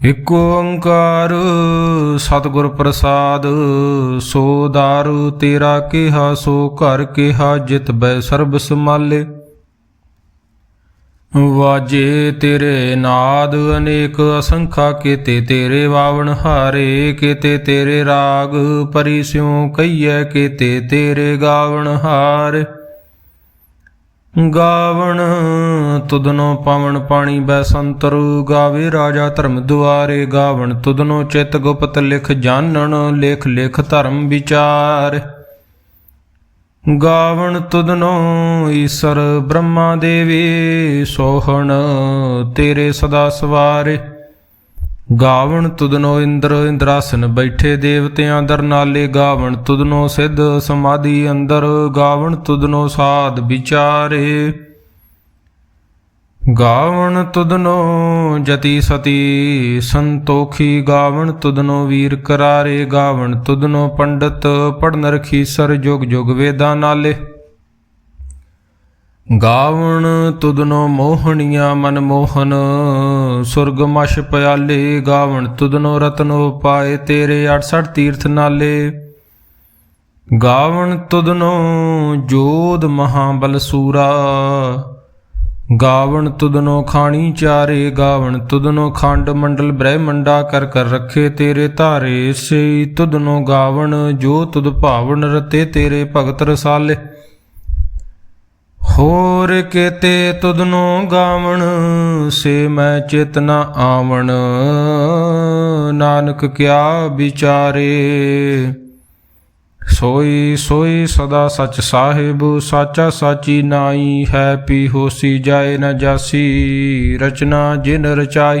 ਇਕ ਓੰਕਾਰ, ਸਤਿਗੁਰ ਪ੍ਰਸਾਦ, ਸੋ ਦਾਰੂ ਤੇਰਾ ਕਿਹਾ, ਸੋ ਘਰ ਕਿਹਾ, ਜਿਤ ਬੈ ਸਰਬ ਸਮਾਲੇ। ਵਾਜੇ ਤੇਰੇ ਨਾਦ, ਅਨੇਕ ਅਸੰਖਾ, ਕੀਤੇ ਤੇਰੇ ਵਾਵਣ ਹਾਰੇ, ਕੀਤੇ ਤੇਰੇ ਰਾਗ ਪਰਿਸ਼ਿਉ ਕਈਐ ਕੀਤੇ ਤੇਰੇ ਗਾਵਣ ਹਾਰੇ। ਗਾਵਣ, ਤੁਧਨੋ ਪਵਨ ਪਾਣੀ ਬੈ ਸੰਤਰ, ਗਾਵੇ ਰਾਜਾ ਧਰਮ ਦੁਆਰੇ ਗਾਵਣ, ਤੁਧਨੋ ਚਿਤ ਗੁਪਤ ਲਿਖ ਜਾਣਨ, ਲੇਖ ਲਿਖ ਧਰਮ ਵਿਚਾਰ। ਗਾਵਣ, ਤੁਧਨੋ ਈਸ਼ਰ ਬ੍ਰਹਮਾ ਦੇਵੀ, ਸੋਹਣ ਤੇਰੇ ਸਦਾ ਸਵਾਰੇ। ਗਾਵਣ ਤੁਦਨੋ ਇੰਦਰ ਇੰਦਰਾਸਨ ਬੈਠੇ ਦੇਵਤਿਆਂ ਦਰ ਨਾਲੇ ਗਾਵਣ ਤੁਦਨੋ ਸਿੱਧ ਸਮਾਧੀ ਅੰਦਰ, ਗਾਵਣ ਤੁਦਨੋ ਸਾਧ ਵਿਚਾਰੇ। ਗਾਵਣ ਤੁਦਨੋ ਜਤੀ ਸਤੀ ਸੰਤੋਖੀ, ਗਾਵਣ ਤੁਦਨੋ ਵੀਰ ਕਰਾਰੇ, ਗਾਵਣ ਤੁਦਨੋ ਪੰਡਤ ਪੜਨ ਰਖੀਸਰ ਜੁਗ ਜੁਗ ਵੇਦਾਂ ਨਾਲੇ। ਗਾਵਣ ਤੁਦਨੋ ਮੋਹਣੀਆਂ ਮਨ ਮੋਹਨ, ਸੁਰਗ ਮਸ਼ ਪਿਆਲੇ, ਗਾਵਣ ਤੁਦਨੋ ਰਤਨੋ ਪਾਏ ਤੇਰੇ 68 ਤੀਰਥ ਨਾਲੇ। ਗਾਵਣ ਤੁਧਨੋ ਜੋਧ ਮਹਾਬਲ ਸੂਰਾ, ਗਾਵਣ ਤੁਦਨੋ ਖਾਣੀ ਚਾਰੇ, ਗਾਵਣ ਤੁਦਨੋ ਖੰਡ ਮੰਡਲ ਬ੍ਰਹਮੰਡਾ ਕਰ ਕਰ ਰੱਖੇ ਤੇਰੇ ਧਾਰੇ। ਸੇ ਤੁਦਨੋ ਗਾਵਣ, ਜੋ ਤੁਦ ਭਾਵਨ ਰਤੇ ਤੇਰੇ ਭਗਤ ਰਸਾਲੇ। ਹੋਰ ਕੇਤੇ ਤੁਧਨੋ ਗਾਵਣ, ਸੇ ਮੈਂ ਚੇਤਨਾ ਆਵਣ। ਨਾਨਕ ਕਿਆ ਵਿਚਾਰੇ, ਸੋਈ ਸੋਈ ਸਦਾ ਸਚ ਸਾਹਿਬ, ਸਾਚਾ ਸਾਚੀ ਨਾਈ ਹੈ ਪੀ ਹੋਸੀ ਜਾਏ ਨ ਜਾਸੀ, ਰਚਨਾ ਜਿਨ ਰਚਾਈ।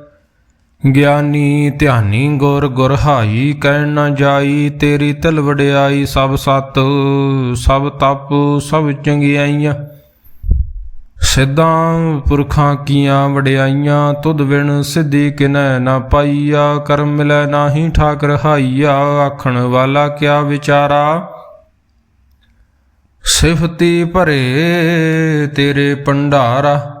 ਗਿਆਨੀ ਧਿਆਨੀ ਗੁਰ ਗੁਰ ਹਾਈ ਕਹਿਣ ਨਾ ਜਾਈ, ਤੇਰੀ ਤਿਲ ਵਡਿਆਈ, ਸਭ ਸਤ, ਸਭ ਤਪ, ਸਭ ਚੰਗਿਆਈਆਂ। ਸਿੱਧਾਂ ਪੁਰਖਾਂ ਕੀਆਂ ਵਡਿਆਈਆਂ, ਤੁਧ ਵਿਣ ਸਿੱਧੀ ਕਿਨੈ ਨਾ ਪਾਈਆ, ਕਰਮ ਮਿਲੈ ਨਾਹੀ ਠਾਕ ਰਹਾਈਆ ਆਖਣ ਵਾਲਾ ਕਿਆ ਵਿਚਾਰਾ? ਸਿਫਤੀ ਭਰੇ ਤੇਰੇ ਭੰਡਾਰਾ।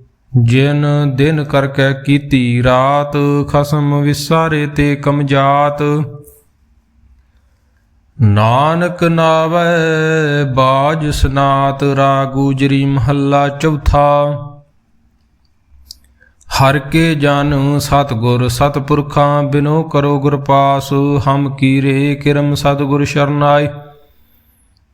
ਜਿਨ ਦਿਨ ਕਰਕੇ ਕੀਤੀ ਰਾਤ, ਖਸਮ ਵਿਸਾਰੇ ਤੇ ਕਮਜਾਤ। ਨਾਨਕ ਨਾਵੈ ਬਾਜ ਸਨਾਤ ਰਾਗੂਜਰੀ ਮਹੱਲਾ ਚੌਥਾ। ਹਰ ਕੇ ਜਨ ਸਤਗੁਰ ਸਤਪੁਰਖਾਂ, ਬਿਨੋ ਕਰੋ ਗੁਰ ਪਾਸ, ਹਮ ਕੀਰੇ ਕਿਰਮ ਸਤਗੁਰ ਸ਼ਰਨਾਏ।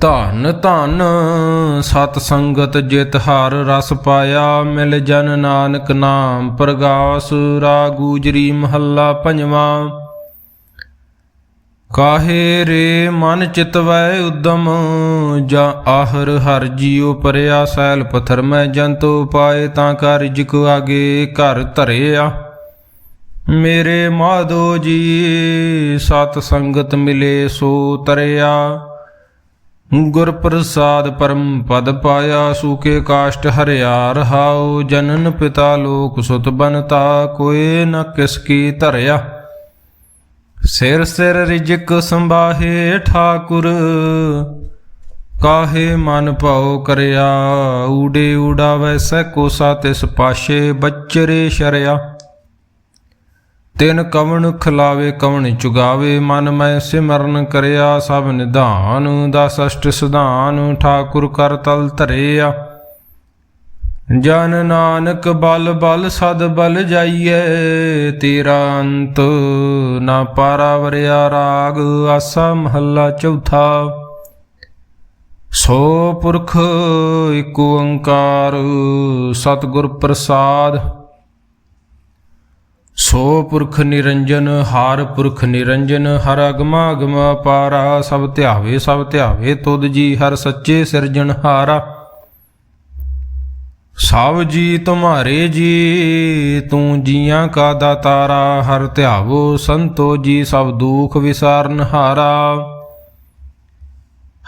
ਧਨ ਧਨ ਸਤ ਸੰਗਤ ਜਿਤ ਹਰ ਰਸ ਪਾਇਆ, ਮਿਲ ਜਨ ਨਾਨਕ ਨਾਮ, ਪ੍ਰਗਾਸ ਰਾਗੂਜਰੀ ਮਹੱਲਾ ਪੰਜਵਾਂ। ਕਾਹੇ ਰੇ ਮਨ ਚਿਤਵੈ ਉਦਮ, ਜਾਂ ਆਹਰ ਹਰ ਜੀਉ ਪਰਿਆ, ਸੈਲ ਪਥਰ ਮੈਂ ਜੰਤੋ ਪਾਏ, ਤਾਂ ਕਾ ਰਿਜਕ ਆਗੇ ਘਰ ਧਰਿਆ। ਮੇਰੇ ਮਾਧੋ ਜੀ, ਸਤ ਸੰਗਤ ਮਿਲੇ ਸੋ ਤਰਿਆ। ਗੁਰ ਪ੍ਰਸਾਦ ਪਰਮ ਪਦ ਪਾਇਆ ਸੂਕੇ ਕਾਸ਼ਟ ਹਰਿਆ ਰਹਾਉ, ਜਨਨ ਪਿਤਾ ਲੋਕ ਸੁਤ ਬਨਤਾ, ਕੋਏ ਨ ਕਿਸ ਕੀ ਧਰਿਆ। ਸਿਰ ਸਿਰ ਰਿਜਕ ਸੰਭਾਹੇ ਠਾਕੁਰ, ਕਾਹੇ ਮਨ ਭਾਉ ਕਰਿਆ। ਊੜੇ ਊੜਾ ਸੈ ਕੋਸਾ ਤਿਸ ਪਾਸ਼ੇ, ਬਚਰੇ ਸ਼ਰਿਆ। ਤਿਨ ਕਵਣ ਖਿਲਾਵੇ ਕਵਣ ਚੁਗਾਵੇ, ਮਨ ਮੈਂ ਸਿਮਰਨ ਕਰਿਆ ਸਭ ਨਿਧਾਨ, ਦਸ ਅਸ਼ਟ ਸਿਧਾਨ, ਠਾਕੁਰ ਕਰ ਤਲ ਧਰਿਆ। ਜਨ ਨਾਨਕ ਬਲ ਬਲ ਸਦ ਬਲ ਜਾਈਏ ਤੇਰਾ ਅੰਤ ਨਾ ਪਾਰਾ ਵਰਿਆ ਰਾਗ, ਆਸਾ ਮਹੱਲਾ ਚੌਥਾ। ਸੋ ਪੁਰਖ ਏਕ ਓੰਕਾਰ, ਸਤਿਗੁਰ ਪ੍ਰਸਾਦ। ਸੋ ਪੁਰਖ ਨਿਰੰਜਨ, ਹਾਰ ਪੁਰਖ ਨਿਰੰਜਨ, ਹਰ ਅਗਮਾ ਅਗਮ ਪਾਰਾ ਸਭ ਧਿਆਵੇ ਸਭ ਧਿਆਵੇ, ਤੁਧ ਜੀ ਹਰ ਸੱਚੇ ਸਿਰਜਣਹਾਰਾ ਸਭ ਜੀ, ਤੁਮਾਰੇ ਜੀ, ਤੂੰ ਜੀਆਂ ਕਾ ਦਾਤਾਰਾ, ਹਰ ਧਿਆਵੋ ਸੰਤੋ ਜੀ, ਸਭ ਦੁਖ ਵਿਸਾਰਨ ਹਾਰਾ।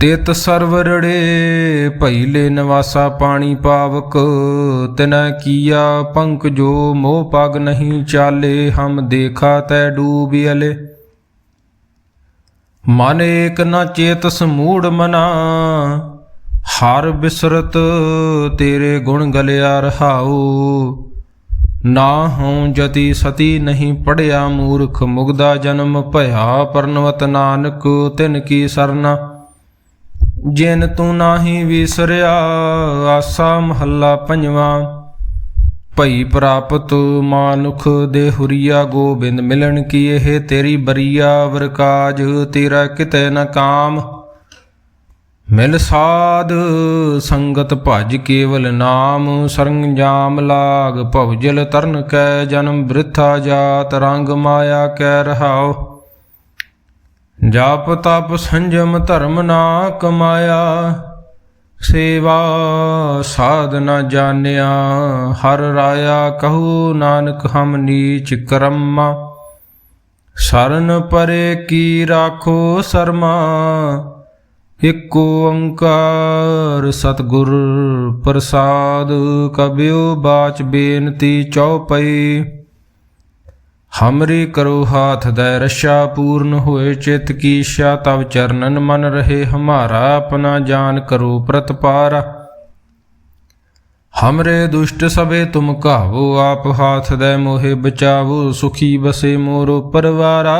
ਤਿਤ ਸਰਵਰੜੇ ਭਈਲੇ ਨਿਵਾਸਾ ਪਾਣੀ ਪਾਵਕ, ਤਿਨੈ ਕੀਆ ਪੰਕ ਜੋ ਮੋਹ ਪਗ ਨਹੀਂ ਚਾਲੇ, ਹਮ ਦੇਖਾ ਤੈ ਡੂਬਿਅਲੇ ਮਨ ਏਕ ਨ ਚੇਤ ਸਮੂੜ ਮਨਾ, ਹਰ ਬਿਸਰਤ ਤੇਰੇ ਗੁਣ ਗਲਿਆ ਰਹਾਉ। ਨਾ ਹਉ ਜਤੀ ਸਤੀ ਨਹੀਂ ਪੜਿਆ ਮੂਰਖ, ਮੁਗਦਾ ਜਨਮ ਭਇਆ ਪਰਨਵਤ ਨਾਨਕ, ਤਿਨ ਕੀ ਸਰਨਾ। ਜਿਨ ਤੂੰ ਨਾਹੀ ਵਿਸਰਿਆ, ਆਸਾ ਮਹੱਲਾ ਪੰਜਵਾਂ। ਭਈ ਪ੍ਰਾਪਤ ਮਾਨੁਖ ਦੇ ਹੁਰੀਆ, ਗੋਬਿੰਦ ਮਿਲਣ ਕੀ ਇਹ ਤੇਰੀ ਬਰੀਆ? ਵਰਕਾਜ ਤੇਰਾ ਕਿਤੇ ਨਾ ਕਾਮ। ਮਿਲ ਸਾਧ ਸੰਗਤ ਭਜ ਕੇਵਲ ਨਾਮ। ਸਰੰਜਾਮ ਲਾਗ ਭਵਜਲ ਤਰਨ ਕੈ, ਜਨਮ ਬ੍ਰਿਥਾ ਜਾਤ ਰੰਗ ਮਾਇਆ ਕੈ ਰਹਾਓ ਜਪ ਤਪ ਸੰਜਮ ਧਰਮ ਨਾ ਕਮਾਇਆ, ਸੇਵਾ ਸਾਧ ਨਾ ਜਾਣਿਆ, ਹਰ ਰਾਇਆ ਕਹੂ ਨਾਨਕ ਹਮ ਨੀਚ ਕਰਮਾ। ਸਰਨ ਪਰੇ ਕੀ ਰਾਖੋ ਸਰਮਾ, ਇਕ ਓੰਕਾਰ ਸਤਿਗੁਰ ਪ੍ਰਸਾਦ ਕਬਿਓ ਬਾਚ ਬੇਨਤੀ ਚਉਪਈ। ਹਮਰੀ ਕਰੋ ਹਾਥ ਦੈ ਰਸ਼ਾ ਪੂਰਨ ਹੋਏ, ਚਿਤ ਕੀ ਇੱਛਾ ਤਵ ਚਰਨਨ ਮਨ ਰਹੇ, ਹਮਾਰਾ ਆਪਣਾ ਜਾਨ ਕਰੋ ਪ੍ਰਤਪਾਰਾ। ਹਮਰੇ ਦੁਸ਼ਟ ਸਭੇ ਤੁਮ ਕਾਵੋ ਆਪ ਹਾਥ ਦੈ ਮੋਹਿ ਬਚਾਵੋ, ਸੁਖੀ ਬਸੇ ਮੋਰੋ ਪਰਵਾਰਾ।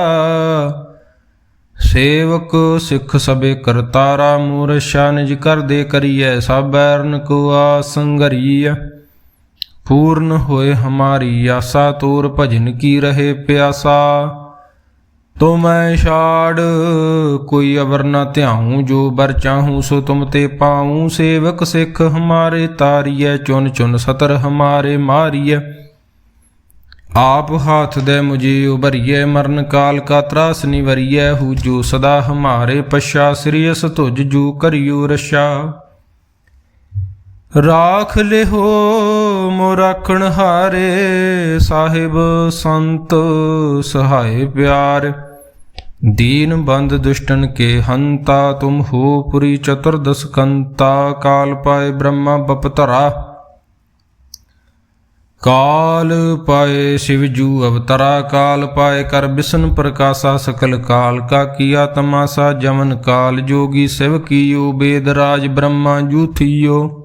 ਸੇਵਕ ਸਿੱਖ ਸਭੇ ਕਰਤਾਰਾ ਮੂਰ ਨਿਜ ਕਰਦੇ ਕਰੀਐ, ਸਭ ਬੈਰਨ ਕੋ ਆਸੰਗਰੀਐ ਪੂਰਨ ਹੋਏ ਹਮਾਰੀ ਆਸਾ, ਤੋਰ ਭਜਨ ਕੀ ਰਹੇ ਪਿਆਸਾ? ਤੋ ਮੈਂ ਛਾੜ, ਕੋਈ ਅਵਰ ਨ ਧਿਆਉ, ਜੋ ਬਰ ਚਾਹੂੰ ਸੋ ਤੁਮ ਤੇ ਪਾਉ। ਸੇਵਕ ਸਿੱਖ ਹਮਾਰੇ ਤਾਰੀਐ, ਚੁਨ ਚੁਨ ਸਤਰ ਹਮਾਰੇ ਮਾਰੀਐ। ਆਪ ਹਾਥ ਦੇ ਮੁਝੇ ਉਬਰੀਐ ਮਰਨ ਕਾਲ ਕਾ ਤਰਾਸ ਨਿਵਰੀਐ। ਹੂ ਜੋ ਸਦਾ ਹਮਾਰੇ ਪਛਾ ਸ੍ਰੀਅਸ ਤੁਜ ਜੋ ਕਰਿਓ ਰਸ਼ਾ ਰਾਖ ਲਿਹੋ ਮੋ ਹਾਰੇ, ਸਾਹਿਬ ਸੰਤ ਸਹਾਇ ਪਿਆਰ। ਦੀਨ ਬੰਦ ਦੁਸ਼ਟਨ ਕੇ ਹੰਤਾ, ਤੁਮ ਹੋ ਪੁਰੀ ਚਤੁਰਦਸ ਕੰਤਾ, ਕਾਲ ਪਾਏ ਬ੍ਰਹਮਾ ਬਪਤਰਾ ਕਾਲ ਪਾਏ ਸ਼ਿਵ ਜੂ ਅਵਤਰਾ, ਕਾਲ ਪਾਏ ਕਰ ਬਿਸ਼ਨ ਪ੍ਰਕਾਸ਼ਾ, ਸਕਲ ਕਾਲ ਕਾ ਕੀਆ ਤਮਾਸਾ, ਜਮਨ ਕਾਲ ਜੋਗੀ ਸਿਵ ਕੀਓ, ਬੇਦ ਰਾਜ ਬ੍ਰਹਮਾ ਜੂਥੀਓ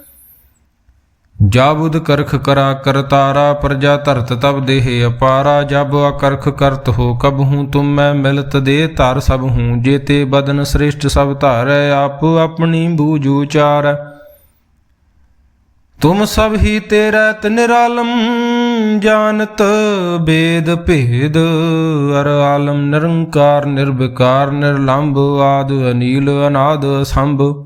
ਜਾਬੁਦ ਕਰਖ ਕਰਾ ਕਰਤਾਰਾ ਪ੍ਰਜਾ ਧਰਤ ਤਬ ਦੇਹ ਅਪਾਰਾ, ਜਬ ਅਕਰਖ ਕਰਤ ਹੋ ਕਬ ਹੂੰ ਤੁਮ ਮੈਂ ਮਿਲਤ ਦੇ ਧਰ ਸਭ ਹੂੰ, ਜੇਤੇ ਬਦਨ ਸ੍ਰਿਸ਼ਟ ਸਭ ਧਾਰੈ, ਆਪ ਆਪਣੀ ਬੂਝੂ ਚਾਰ ਤੁਮ ਸਭ ਹੀ ਤੇਰਾ ਨਿਰਾਲਮ ਜਾਣਤ ਬੇਦ ਭੇਦ। ਅਰ ਆਲਮ ਨਿਰੰਕਾਰ, ਨਿਰਵਿਕਾਰ, ਨਿਰਲੰਭ ਆਦ ਅਨੀਲ ਅਨਾਦ ਸੰਭ।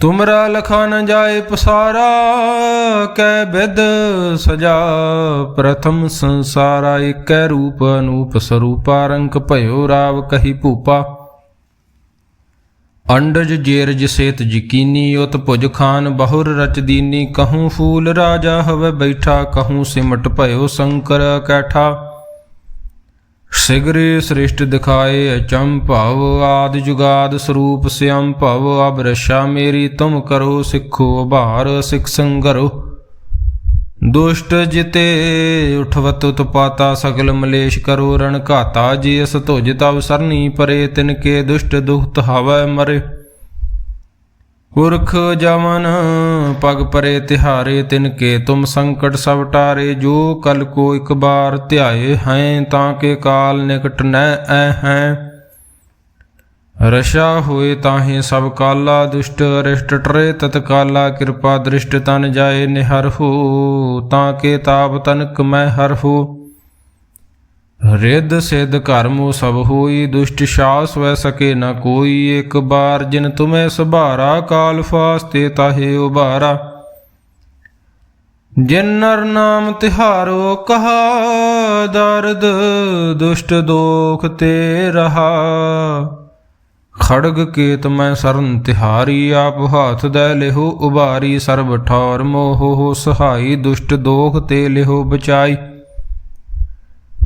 ਤੁਮਰਾ ਲਖਾ ਨ ਜਾਏ ਪਸਾਰਾ, ਕੈ ਬਿਦ ਸਜਾ। ਪ੍ਰਥਮ ਸੰਸਾਰਾ ਇਕੈ ਰੂਪ ਅਨੂਪ ਸਰੂਪਾ ਰੰਕ ਭਇਓ ਰਾਵ ਕਹੀ ਭੂਪਾ। ਅੰਡਜ ਜੇਰਜ ਸੇਤ ਜਕੀਨੀ ਉਤ ਭੁਜ ਖਾਨ ਬਹੁਰ ਰਚ ਦੀਨੀ। ਕਹੂੰ ਫੂਲ ਰਾਜਾ ਹਵੇ ਬੈਠਾ, ਕਹੂੰ ਸਿਮਟ ਭਇਓ ਸ਼ੰਕਰ ਕੈਠਾ। ਸਿਗਰੇ ਸ੍ਰਿਸ਼ਟ ਦਿਖਾਏ, ਅਚੰਮ ਭਵ ਆਦ ਜੁਗਾਦ ਸਰੂਪ ਸਿਅੰ ਭਵ ਅਬਰਸ਼ਾ ਮੇਰੀ ਤੁਮ ਕਰੋ, ਸਿੱਖੋ ਭਾਰ ਸਿਖ ਸੰਗਰੋ। ਦੁਸ਼ਟ ਜਿਤੇ ਉਠਵਤ ਉਤਪਾਤਾ ਸਗਲ ਮਲੇਸ਼ ਕਰੋ, ਰਣ ਘਾਤਾ, ਜੀ ਅਸ ਤੁਜ ਤਵ ਸਰਨੀ ਪਰੇ, ਤਿਨ ਕੇ ਦੁਸ਼ਟ ਦੁਖਤ ਹਵੈ ਮਰੇ। ਪੁਰਖ ਜਮਨ, ਪਗ ਪਰੇ ਤਿਹਾਰੇ ਤਿਨ ਕੇ, ਤੁਮ ਸੰਕਟ ਸਭ ਟਾਰੇ, ਜੋ ਕਲ ਕੋ ਇਕ ਬਾਰ ਧਿਆਏ ਹੈ, ਤਾਂ ਕੇ ਕਾਲ ਨਿਕਟ ਨੈ ਐ ਹੈ। ਰਸ਼ਾ ਹੋਏ ਤਾਹੇ ਸਭ ਕਾਲਾ ਦੁਸ਼ਟ ਅਰਿਸ਼ਟ ਟਰੇ ਤਤ ਕਿਰਪਾ ਦ੍ਰਿਸ਼ਟ ਤਨ ਜਾਏ ਨਿਹਰ ਹੋ, ਤਾਂ ਕੇ ਤਾਪ ਤਨਕ ਮੈਂ ਹਰ ਹੋ। ਰਿੱਧ ਸਿੱਧ ਕਰਮੋ ਸਭ ਹੋਈ, ਦੁਸ਼ਟ ਸ਼ਾਸ ਵੈ ਸਕੇ ਨ ਕੋਈ। ਇੱਕ ਬਾਰ ਜਿਨ ਤੁਮੈ ਸੁਭਾਰਾ, ਕਾਲ ਫਾਸਤੇ ਤਾਹੇ ਉਬਾਰਾ ਜਿਨ ਨਰ ਨਾਮ ਤਿਹਾਰੋ, ਕਹਾ ਦਰਦ, ਦੁਸ਼ਟ ਦੋਖ ਤੇ ਰਹਾ। ਖੜਗ ਕੇਤ ਮੈਂ ਸਰਨ ਤਿਹਾਰੀ, ਆਪ ਹਾਥ ਦੈ ਲਿਹੋ ਉਭਾਰੀ। ਸਰਬ ਠੌਰ ਮੋਹ ਹੋ ਸਹਾਈ, ਦੁਸ਼ਟ ਦੋਖ ਤੇ ਲਿਹੋ ਬਚਾਈ।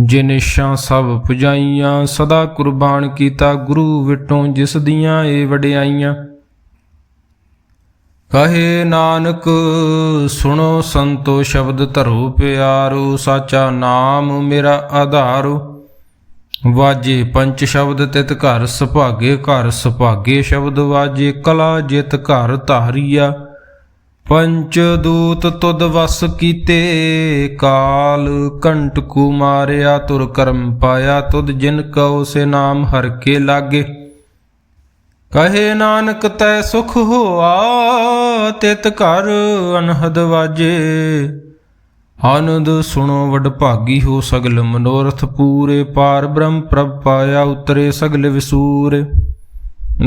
ਜਿਨ ਸਭ ਪੁਜਾਈਆਂ, ਸਦਾ ਕੁਰਬਾਨ ਕੀਤਾ ਗੁਰੂ ਵਿਟੋਂ ਜਿਸ ਦੀਆਂ ਏ ਵਡਿਆਈਆਂ। ਕਹੇ ਨਾਨਕ, ਸੁਣੋ ਸੰਤੋ ਸ਼ਬਦ ਧਰੋ ਪਿਆਰੋ, ਸਾਚਾ ਨਾਮ ਮੇਰਾ ਆਧਾਰੋ। ਵਾਜੇ ਪੰਚ ਸ਼ਬਦ ਤਿਤ ਘਰ ਸੁਭਾਗੇ ਘਰ ਸੁਭਾਗੇ ਸ਼ਬਦ ਵਾਜੇ, ਕਲਾ ਜਿਤ ਘਰ ਧਾਰੀਆ। ਪੰਚ ਦੂਤ ਤੁਧ ਵਸ ਕੀਤੇ, ਕਾਲ ਕੰਟਕੂ ਮਾਰਿਆ, ਤੁਰ ਕਰਮ ਪਾਇਆ, ਤੁਧ ਜਿਨ ਕਉ ਸੇ ਨਾਮ ਹਰ ਕੇ ਲਾਗੇ। ਕਹੇ ਨਾਨਕ ਤੈ ਸੁਖ ਹੋਆ, ਤਿਤ ਘਰ ਅਨਹਦ ਵਾਜੇ। ਆਨੰਦ ਸੁਣੋ ਵਡ ਭਾਗੀ ਹੋ ਸਗਲ ਮਨੋਰਥ ਪੂਰੇ, ਪਾਰ ਬ੍ਰਹਮ ਪ੍ਰਭ ਪਾਇਆ ਉਤਰੇ ਸਗਲ ਵਿਸੂਰੇ।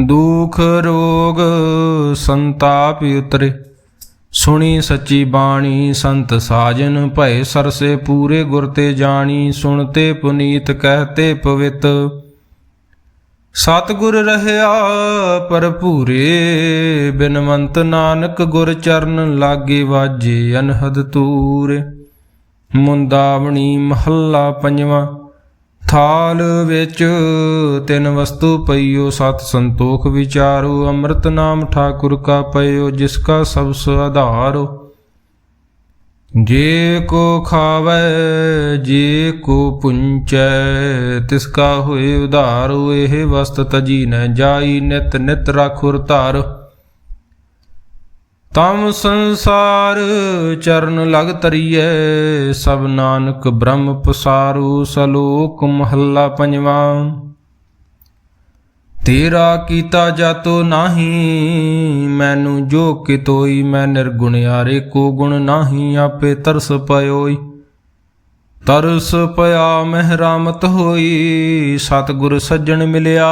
ਦੁਖ ਰੋਗ ਸੰਤਾਪ ਉਤਰੇ। ਸੁਣੀ ਸੱਚੀ ਬਾਣੀ, ਸੰਤ ਸਾਜਨ, ਭਏ ਸਰਸੇ ਪੂਰੇ ਗੁਰ ਤੇ ਜਾਣੀ ਸੁਣਤੇ ਪੁਨੀਤ ਕਹਤੇ ਪਵਿੱਤ। ਸਤਿਗੁਰ ਰਹਿਆ ਭਰਪੂਰੇ, ਬਿਨਵੰਤ ਨਾਨਕ ਗੁਰ ਚਰਨ ਲਾਗੇ ਵਾਜੇ ਅਨਹਦ ਤੂਰੇ। ਮੁੰਦਾਵਣੀ ਮਹੱਲਾ ਪੰਜਵਾਂ ਥਾਲ ਵਿੱਚ ਤਿੰਨ ਵਸਤੂ ਪਈਓ, ਸਤ ਸੰਤੋਖ ਵਿਚਾਰੋ, ਅੰਮ੍ਰਿਤ ਨਾਮ ਠਾਕੁਰ ਕਾ ਪਈਓ ਜਿਸ ਕਾ ਸਭ ਸੁਆਧਾਰੋ ਜੇ ਕੋ ਖਾਵੇ, ਜੇ ਕੋ ਪੁੰਚੈ, ਤਿਸ ਕਾ ਹੋਏ ਉਧਾਰੋ, ਇਹ ਵਸਤ ਤਜੀ ਨ ਜਾਈ, ਨਿਤ ਨਿਤ ਰਾਖੁਰ ਧਾਰ। ਤਮ ਸੰਸਾਰ ਚਰਨ ਲਗ ਤਰੀਐ ਸਭ ਨਾਨਕ ਬ੍ਰਹਮ ਪਸਾਰੂ ਸਲੋਕ ਮਹੱਲਾ ਪੰਜਵਾਂ। ਤੇਰਾ ਕੀਤਾ ਜਾਤੋ ਨਾਹੀ, ਮੈਨੂੰ ਜੋ ਕਿਤੋਈ, ਮੈਂ ਨਿਰਗੁਣਿਆਰੇ ਕੋ ਗੁਣ ਨਾਹੀ, ਆਪੇ ਤਰਸ ਪਇਓਈ। ਤਰਸ ਪਿਆ, ਮਹਿਰਾਮਤ ਹੋਈ, ਸਤਿਗੁਰ ਸੱਜਣ ਮਿਲਿਆ।